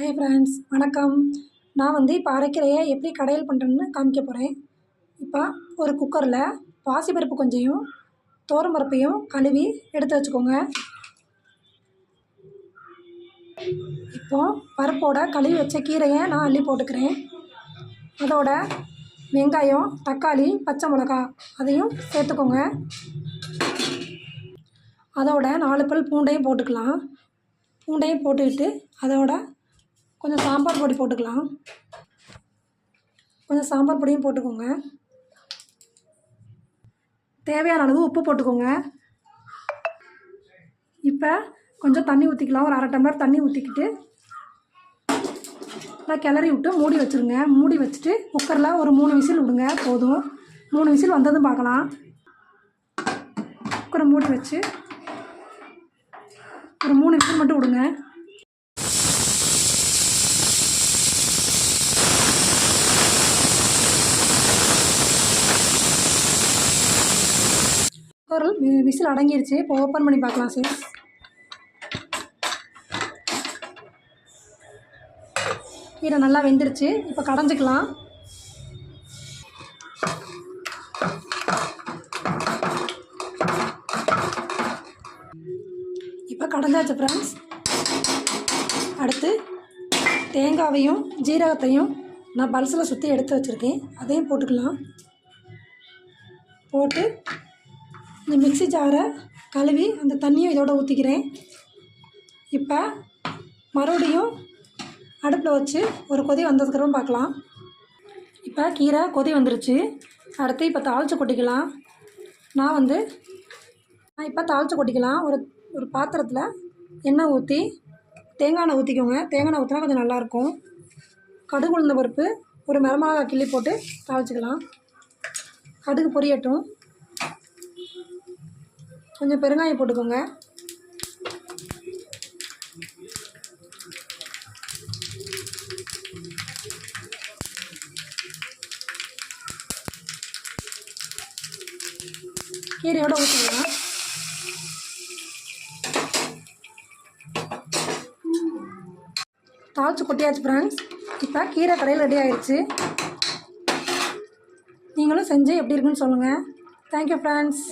Hi friends வணக்கம். நான் வந்து இப்போ அரைக்கீரையை எப்படி கடையல் பண்ணுறேன்னு காமிக்க போகிறேன் இப்போ ஒரு குக்கரில் பாசிப்பருப்பு கொஞ்சையும் பருப்பையும் கழுவி எடுத்து வச்சுக்கோங்க. இப்போது பருப்போட கழுவி வச்ச கீரையை நான் அள்ளி போட்டுக்கிறேன். அதோட வெங்காயம் தக்காளி பச்சை மிளகா அதையும் சேர்த்துக்கோங்க. அதோட நாலு பல் பூண்டையும் போட்டுக்கலாம். பூண்டையும் போட்டுக்கிட்டு அதோட சாம்பார் பொடி போட்டுக்கலாம். கொஞ்சம் சாம்பார் பொடியும் போட்டுக்கோங்க. தேவையான அளவு உப்பு போட்டுக்கோங்க. இப்போ கொஞ்சம் தண்ணி ஊற்றிக்கலாம் ஒரு அரை டம்ளர் தண்ணி ஊற்றிக்கிட்டு நல்லா கிளறி விட்டு மூடி வச்சுருங்க. மூடி வச்சுட்டு குக்கரில் ஒரு மூணு விசில் விடுங்க. போதும். மூணு விசில் வந்ததும் பார்க்கலாம். குக்கரை மூடி வச்சு ஒரு மூணு விசில் மட்டும் விடுங்க. பொருள் வி- விசில் அடங்கிருச்சு. இப்போ ஓப்பன் பண்ணி பார்க்கலாம் சார் கீரை நல்லா வெந்துருச்சு. இப்போ கடைஞ்சிக்கலாம். இப்போ கடைஞ்சாச்சு ஃப்ரெண்ட்ஸ் அடுத்து தேங்காவையும் ஜீரகத்தையும் நான் பல்சில் சுற்றி எடுத்து வச்சுருக்கேன். அதையும் போட்டுக்கலாம். போட்டு இந்த மிக்ஸி ஜாரை கழுவி அந்த தண்ணியை இதோட ஊற்றிக்கிறேன் இப்போ மறுபடியும் அடுப்பில் வச்சு ஒரு கொதி வந்ததுக்கப்புறம் பார்க்கலாம். இப்போ கீரை கொதி வந்துருச்சு. அடுத்து இப்போ தாளித்து கொட்டிக்கலாம். நான் வந்து நான் இப்போ தாளித்து கொட்டிக்கலாம். ஒரு ஒரு பாத்திரத்தில் எண்ணெய் ஊற்றி தேங்காய் எண்ணெய் ஊற்றிக்கோங்க தேங்காய் எண்ணெய் ஊற்றினா கொஞ்சம் நல்லாயிருக்கும் கடுகு உளுந்த பருப்பு ஒரு மிளகாய் கிள்ளி போட்டு தாளிச்சிக்கலாம். கடுகு பொரியட்டும். கொஞ்சம் பெருங்காயம் போட்டுக்கோங்க. கீரையோட ஊற்றிக்கலாம் தாளித்து கொட்டியாச்சு ஃப்ரெண்ட்ஸ் இப்போ கீரை கடையில் ரெடி ஆயிடுச்சு. நீங்களும் செஞ்சு எப்படி இருக்குன்னு சொல்லுங்கள் தேங்க்யூ ஃப்ரெண்ட்ஸ்